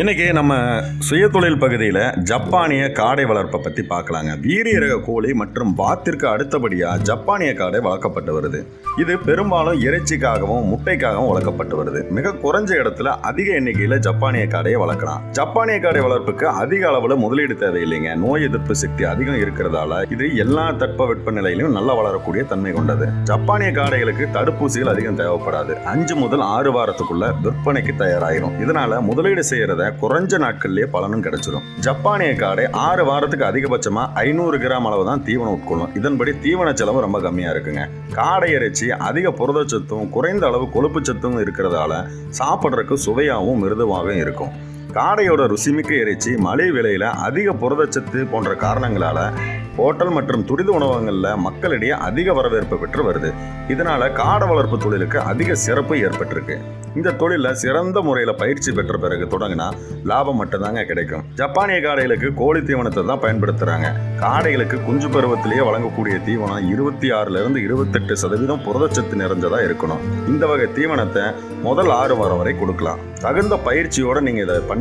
இன்றைக்கி நம்ம சுயதொழில் பகுதியில் ஜப்பானிய காடை வளர்ப்பை பற்றி பார்க்கலாங்க. வீரிய ரக கோழி மற்றும் வாத்திற்கு அடுத்தபடியாக ஜப்பானிய காடை வளர்க்கப்பட்டு வருது. இது பெரும்பாலும் இறைச்சிக்காகவும் முட்டைக்காகவும் வளர்க்கப்பட்டு வருது. மிக குறைஞ்ச இடத்துல அதிக எண்ணிக்கையில் ஜப்பானிய காடையை வளர்க்கலாம். ஜப்பானிய காடை வளர்ப்புக்கு அதிக அளவில் முதலீடு தேவையில்லைங்க. நோய் எதிர்ப்பு சக்தி அதிகம் இருக்கிறதால இது எல்லா தட்பவெட்ப நிலையிலும் நல்லா வளரக்கூடிய தன்மை கொண்டது. ஜப்பானிய காடைகளுக்கு தடுப்பூசிகள் அதிகம் தேவைப்படாது. அஞ்சு முதல் ஆறு வாரத்துக்குள்ள விற்பனைக்கு தயாராகிடும் இதனால முதலீடு செய்யறத குறைஞ்ச நாட்கள்லயே பலனும் கிடைச்சிடும் ஜப்பானிய காடை ஆறு வாரத்துக்கு அதிகபட்சமா ஐநூறு கிராம் அளவு தான் தீவனம் உட்கொள்ளும். இதன்படி தீவன செலவு ரொம்ப கம்மியா இருக்குங்க. காடை இறைச்சி அதிக புரதச்சத்தும் குறைந்த அளவு கொழுப்பு சத்தும் இருக்கிறதால சாப்பிட்றதுக்கு சுவையாகவும் மிருதுவாகவும் இருக்கும். காடையோட ருசிமிக்க இறைச்சி மலை விலையில் அதிக புரதச்சத்து போன்ற காரணங்களால் ஹோட்டல் மற்றும் துரித உணவகங்களில் மக்களிடையே அதிக வரவேற்பு பெற்று வருது. இதனால் காடை வளர்ப்பு தொழிலுக்கு அதிக சிறப்பு ஏற்பட்டிருக்கு. இந்த தொழிலில் சிறந்த முறையில் பயிற்சி பெற்ற பிறகு தொடங்கினா லாபம் மட்டும்தாங்க கிடைக்கும். ஜப்பானிய காடைகளுக்கு கோழி தீவனத்தை தான் பயன்படுத்துகிறாங்க காடைகளுக்கு குஞ்சு பருவத்திலேயே வழங்கக்கூடிய தீவனம் இருபத்தி ஆறுலேருந்து இருபத்தெட்டு சதவீதம் புரதச்சத்து நிறைஞ்சதாக இருக்கணும். இந்த வகை தீவனத்தை முதல் ஆறு வாரம் வரை கொடுக்கலாம். தகுந்த பயிற்சியோடு நீங்கள் இதை